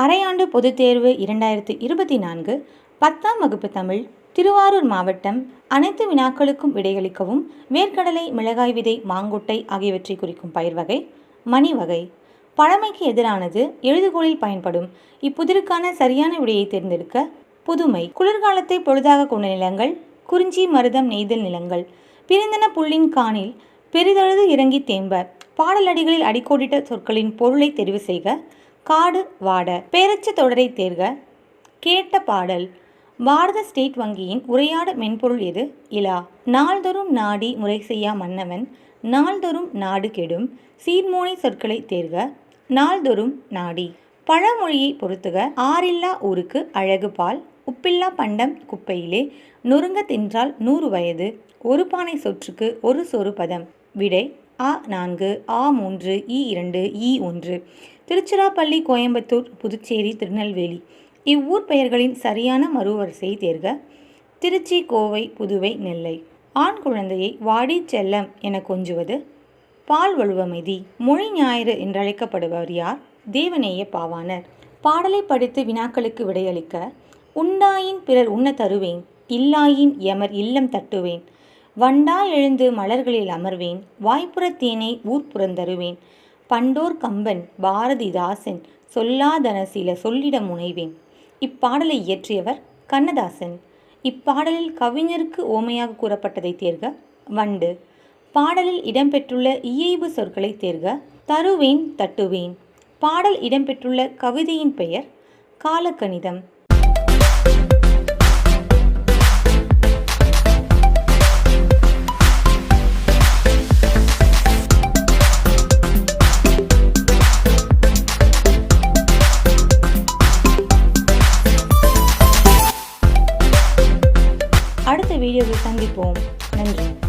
அரையாண்டு பொதுத் தேர்வு இரண்டாயிரத்து இருபத்தி நான்கு பத்தாம் வகுப்பு தமிழ் திருவாரூர் மாவட்டம் அனைத்து வினாக்களுக்கும் விடையளிக்கவும் வேர்க்கடலை மிளகாய் விதை மாங்கொட்டை ஆகியவற்றை குறிக்கும் பயிர் வகை மணி வகை. பழமைக்கு எதிரானது எழுதுகோளில் பயன்படும். இப்புதிருக்கான சரியான விடையை தேர்ந்தெடுக்க புதுமை. குளிர்காலத்தை பொழுதாக கொண்ட நிலங்கள் குறிஞ்சி மருதம் நெய்தல் நிலங்கள். பிரிந்தன புள்ளின் காணில் பெரிதழுது இறங்கி தேம்ப பாடலடிகளில் அடிக்கோடிட்ட சொற்களின் பொருளை தெரிவு செய்க காடு வாட. பேரச்ச தொடரை தேர்க. கேட்ட பாடல். பாரத ஸ்டேட் வங்கியின் உரையாட மென்பொருள் எது? இலா. நாள்தோறும் நாடி முறை செய்யா மன்னவன். நாள்தோறும் நாடு கெடும். சீர்மோனை சொற்களை தேர்க. நாள்தோறும் நாடி. பழமொழியை பொறுத்துக. ஆறில்லா ஊருக்கு அழகு பால். உப்பில்லா பண்டம் குப்பையிலே. நொறுங்க தின்றால் நூறு வயது. ஒரு பானை சொற்றுக்கு ஒரு சொறு பதம். விடை. ஆ நான்கு ஆ மூன்று இ இரண்டு இ ஒன்று. திருச்சிராப்பள்ளி கோயம்புத்தூர் புதுச்சேரி திருநெல்வேலி. இவ்வூர் பெயர்களின் சரியான மறுவரிசையை தேர்க. திருச்சி கோவை புதுவை நெல்லை. ஆண் குழந்தையை வாடி செல்லம் என கொஞ்சுவது. பால் வழுவமைதி. மொழி ஞாயிறு என்றழைக்கப்படுபவர் யார்? தேவநேய பாவாணர். பாடலை படித்து வினாக்களுக்கு விடையளிக்க. உண்டாயின் பிறர் உண்ண தருவேன். இல்லாயின் எமர் இல்லம் தட்டுவேன். வண்டா எழுந்து மலர்களில் அமர்வேன் வாய்ப்புறத் தேனை ஊர்ப்புறந்தருவேன் பண்டோர் கம்பன் பாரதிதாசன் சொல்லாதன சில சொல்லிட முனைவேன். இப்பாடலை இயற்றியவர் கண்ணதாசன். இப்பாடலில் கவிஞருக்கு ஓமையாக கூறப்பட்டதை தேர்க வண்டு. பாடலில் இடம்பெற்றுள்ள இயைபு சொற்களை தேர்க தருவேன் தட்டுவேன். பாடல் இடம்பெற்றுள்ள கவிதையின் பெயர் காலக்கணிதம் வீடியோவில் சந்திப்போம். நன்றி.